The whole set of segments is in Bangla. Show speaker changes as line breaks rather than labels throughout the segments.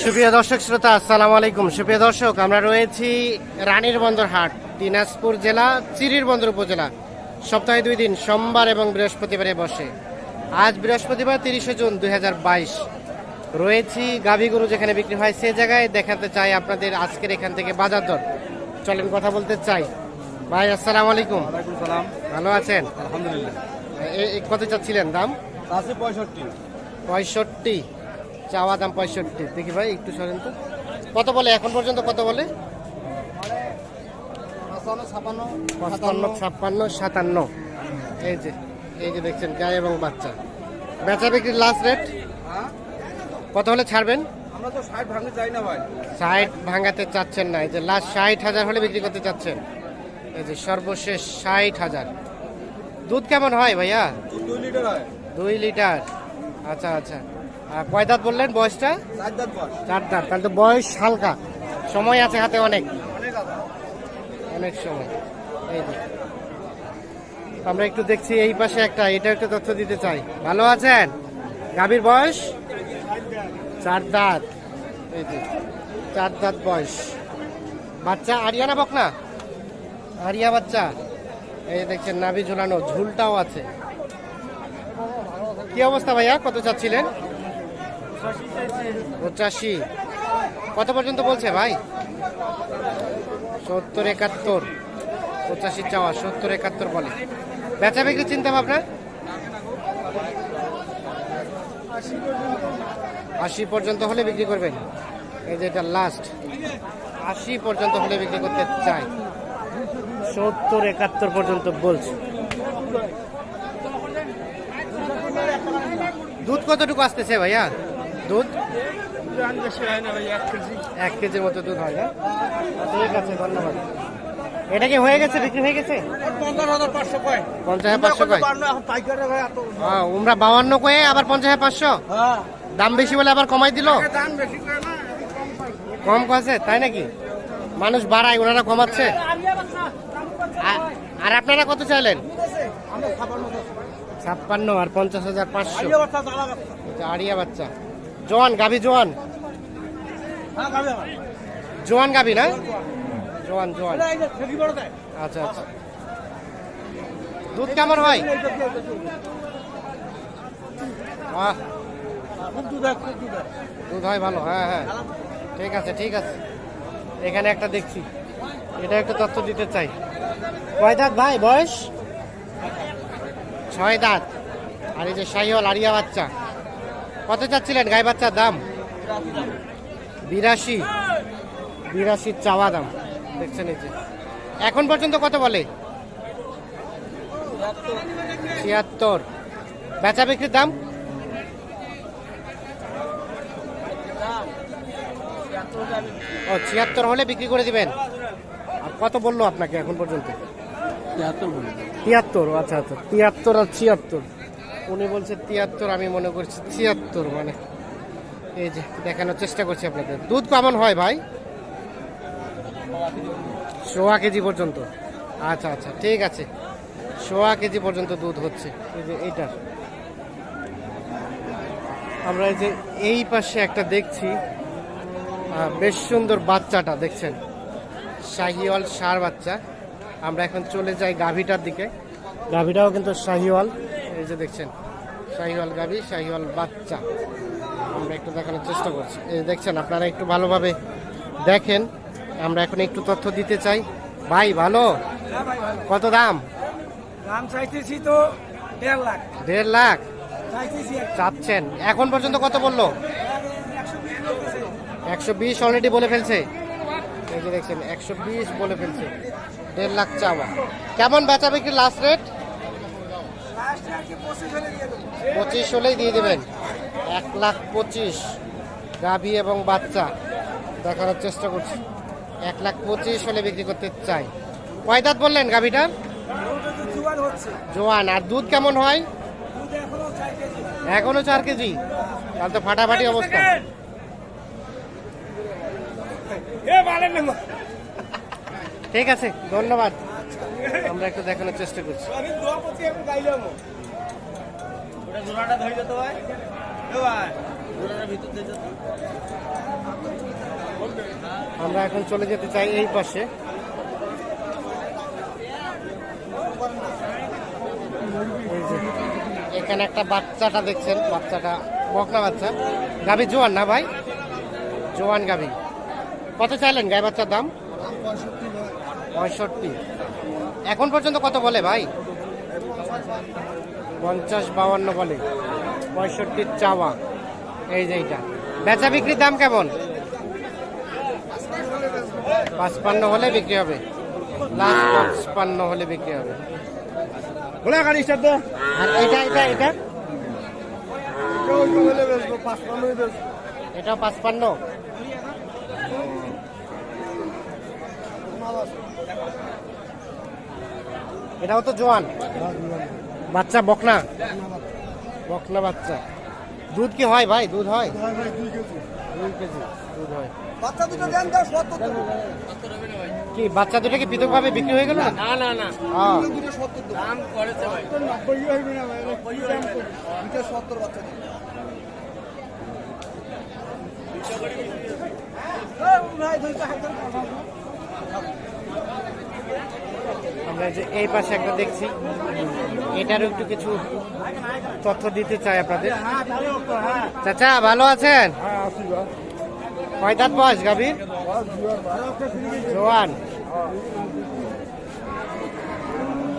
সুপ্রিয় দর্শক শ্রোতা আসসালামু আলাইকুম। সুপ্রিয় দর্শক আমরা রয়েছি রানীর বন্দর হাট দিনাজপুর জেলা চিরির বন্দর উপজেলা। সপ্তাহে দুই দিন সোমবার এবং বৃহস্পতিবারে বসে। আজ বৃহস্পতিবার তিরিশে জুন দু হাজার বাইশ। রয়েছি গাভী গরু যেখানে বিক্রি হয় সে জায়গায়। দেখাতে চাই আপনাদের আজকের এখান থেকে বাজার দর। চলেন কথা বলতে চাই। ভাই আসসালামু আলাইকুম।
সালাম।
ভালো আছেন?
আলহামদুলিল্লাহ।
কত চাচ্ছিলেন দাম?
আছে পঁয়ষট্টি।
পঁয়ষট্টি। চাওয়া দাম পঁয়ষট্টি। দেখি ভাই একটু সরেন তো। কত বলে? এখন পর্যন্ত কত বলে?
পঁচপান্ন
ছাপ্পান্ন সাতান্ন। এই যে এই যে দেখছেন গায়ে এবং বাচ্চা। বেচা বিক্রির লাস্ট রেট কত হলে ছাড়বেন?
ষাট ভাঙতে
চাচ্ছেন না। এই যে লাস্ট ষাট হাজার হলে বিক্রি করতে চাচ্ছেন। এই যে সর্বশেষ ষাট হাজার। দুধ কেমন হয় ভাইয়া?
দুই লিটার।
আচ্ছা আচ্ছা। কয় দাঁত বললেন বয়সটা?
চার দাঁত
তাহলে তো বয়স হালকা। সময় আছে হাতে অনেক।
অনেক
সময়। এই যে। আমরা একটু দেখছি এই পাশে একটা এটা একটা তথ্য দিতে চাই। ভালো আছেন? গাভীর বয়স? চার দাঁত। এই যে চার দাঁত বয়স। বাচ্চা আরিয়া না বকনা? আরিয়া বাচ্চা। এই দেখছেন নাভি ঝুলানো ঝুলটাও আছে। কি অবস্থা ভাইয়া? কত চাচ্ছিলেন? পঁচাশি। কত পর্যন্ত বলছে ভাই? সত্তর একাত্তর। পঁচাশি চাওয়া, সত্তর একাত্তর বলে। বেচা বিক্রি চিন্তা ভাবনা? আশি পর্যন্ত হলে বিক্রি করবেন। এই যে এটা লাস্ট আশি পর্যন্ত হলে বিক্রি করতে চাই। সত্তর একাত্তর পর্যন্ত বলছে। দুধ কতটুকু আসতেছে ভাইয়া? দুধ? এক কেজির মতো দুধ হয় না? ঠিক আছে ধন্যবাদ। এটা কি হয়ে গেছে বিক্রি হয়ে গেছে?
পঞ্চাশ হাজার পাঁচশো
হ্যাঁ, উমরা বাউান্ন কয়ে আবার পঞ্চাশ হাজার পাঁচশো?
হ্যাঁ।
দাম বেশি বলে আবার কমাই দিল? কম কছে তাই নাকি? মানুষ বাড়ায় ওনারা কমাচ্ছে। আর আপনারা কত চাইলেন? ছাপ্পান্ন আর পঞ্চাশ হাজার পাঁচশো। আড়িয়া বাচ্চা। জোয়ান গাভি জোয়ান?
হ্যাঁ
জোয়ান গাভি না? জোয়ান জোয়ান। আচ্ছা আচ্ছা। দুধ কেমন হয়
হয় হয়।
দুধ হয় ভালো হ্যাঁ হ্যাঁ। ঠিক আছে ঠিক আছে। এখানে একটা দেখছি। এটা একটু তথ্য দিতে চাই। কয় দাঁত ভাই বয়স? ছয় দাঁত। আর এই যে শাহিওয়াল আরিয়া বাচ্চা। কত চাচ্ছিলেন গাই বাচ্চার দাম? বিরাশি। বিরাশির চাওয়া দাম। দেখছেন এই যে। এখন পর্যন্ত কত বলে? ছিয়াত্তর। বেচা বিক্রির দাম? ও ছিয়াত্তর হলে বিক্রি করে দিবেন। আর কত বলল আপনাকে এখন পর্যন্ত? তিয়াত্তর আচ্ছা আচ্ছা। তিয়াত্তর আর ছিয়াত্তর। উনি বলছে তিয়াত্তর, আমি মনে করছি ছিয়াত্তর মানে। এই যে, দেখানোর চেষ্টা করছি আপনাদের। দুধ কেমন হয় ভাই? সোয়া কেজি পর্যন্ত। আচ্ছা আচ্ছা ঠিক আছে। সোয়া কেজি পর্যন্ত দুধ হচ্ছে। এই যে এইটার। আমরা এই যে এই পাশে একটা দেখছি বেশ সুন্দর বাচ্চাটা, দেখছেন? শাহিওয়াল সার বাচ্চা। আমরা এখন চলে যাই গাভীটার দিকে। গাভীটাও কিন্তু শাহিওয়াল। এই যে দেখছেন শাহিওয়াল গাভী শাহিওয়াল বাচ্চা। আমরা একটু দেখানোর চেষ্টা করছি। এই দেখছেন আপনারা একটু ভালোভাবে দেখেন। আমরা এখন একটু তথ্য দিতে চাই। ভাই ভালো? কত দাম?
দাম চাইতেছি তো দেড় লাখ।
দেড় লাখ? চাচ্ছেন। এখন পর্যন্ত কত বলল? একশো বিশ অলরেডি বলে ফেলছে। এই যে দেখছেন একশো বিশ বলে ফেলছে। দেড় লাখ চাওয়া। কেমন বেচা বিক্রি লাস্ট রেট পঁচিশ হলেই দিয়ে দেবেন। এক লাখ পঁচিশ গাভী এবং বাচ্চা দেখানোর চেষ্টা করছি। এক লাখ পঁচিশ হলে বিক্রি করতে চাই। কয় দাঁত বললেন গাভীটার
জোয়ান
আর দুধ কেমন হয়?
এখনও চাই কেজি।
এখনও চার কেজি? তাহলে তো ফাটাফাটি অবস্থা। ঠিক আছে ধন্যবাদ। আমরা একটু দেখানোর চেষ্টা করছি।
আমি দোয়া করছি আমি গাইলাম ওটা জোড়াটা ধরে যেতে ভাই। জোড়াটা ভিতর দিয়ে যেত।
আমরা এখন চলে যেতে চাই এই পাশে। এখানে একটা বাচ্চাটা দেখছেন বাচ্চাটা বকনা বাচ্চা। গাভী জোয়ান না ভাই? জোয়ান গাভী। কত চাইলেন গায়ে বাচ্চার দাম? পঁয়ষট্টি। এখন পর্যন্ত কত বলে ভাই? পঞ্চাশ বাউান্ন বলে। পঁয়ষট্টির চাওয়া। এই যে এইটা। বেচা বিক্রির দাম কেমন? পাঁচপান্ন হলে বিক্রি হবে। লাস্ট পাঁচপান্ন হলে বিক্রি হবে।
বলে গাড়ি স্টার্ট
আর এটা এটা এটা এটাও পাঁচপান্ন? এটাও তো জোয়ান। বাচ্চা বকনা? বকনা বাচ্চা। দুধ কি হয় ভাই? দুধ হয়? দুই কেজি দুধ হয়।
বাচ্চা দুটো দেন দাও সত্তর দেন
কি বাচ্চা দুটো কি পৃথকভাবে বিক্রি হয়ে গেল? না না না
ভাই।
আমরা যে এই পাশে একটা দেখছি। এটারও একটু কিছু তথ্য দিতে চাই আপনাদের। চাচা, ভালো আছেন? কয় বয়স গাভীর জোয়ান।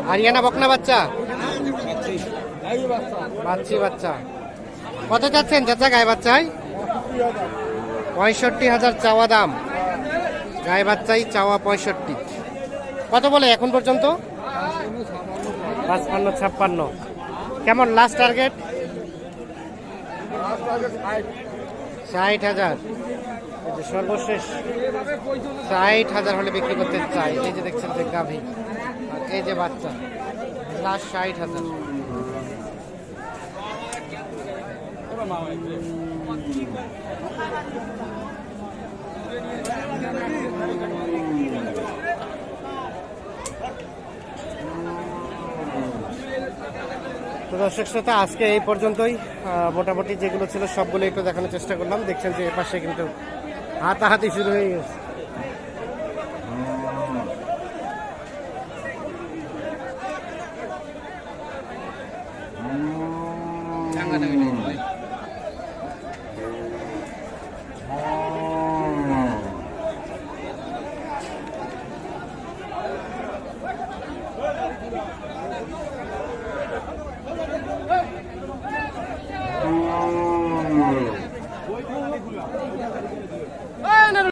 হারিয়ানা বকনা বাচ্চা? বাচ্চি বাচ্চা। কত চাচ্ছেন চাচা গায়ে বাচ্চায়? পঁয়ষট্টি হাজার চাওয়া দাম। গায়ে বাচ্চাই চাওয়া পঁয়ষট্টি। কত বলে এখন পর্যন্ত? পাঁচপান্ন ছাপ্পান্ন। কেমন লাস্ট টার্গেট ষাট হাজার। সর্বশেষ ষাট হাজার হলে বিক্রি করতে চাই। এই যে দেখছেন যে গাভী। আর এই যে বাচ্চা লাস্ট ষাট হাজার। তো দর্শক শ্রোতা, আজকে এই পর্যন্তই। মোটামুটি যেগুলো ছিল সবগুলো একটু দেখানোর চেষ্টা করলাম। দেখছেন যে এপাশে কিন্তু হাতাহাতি শুরু হয়ে গেছে।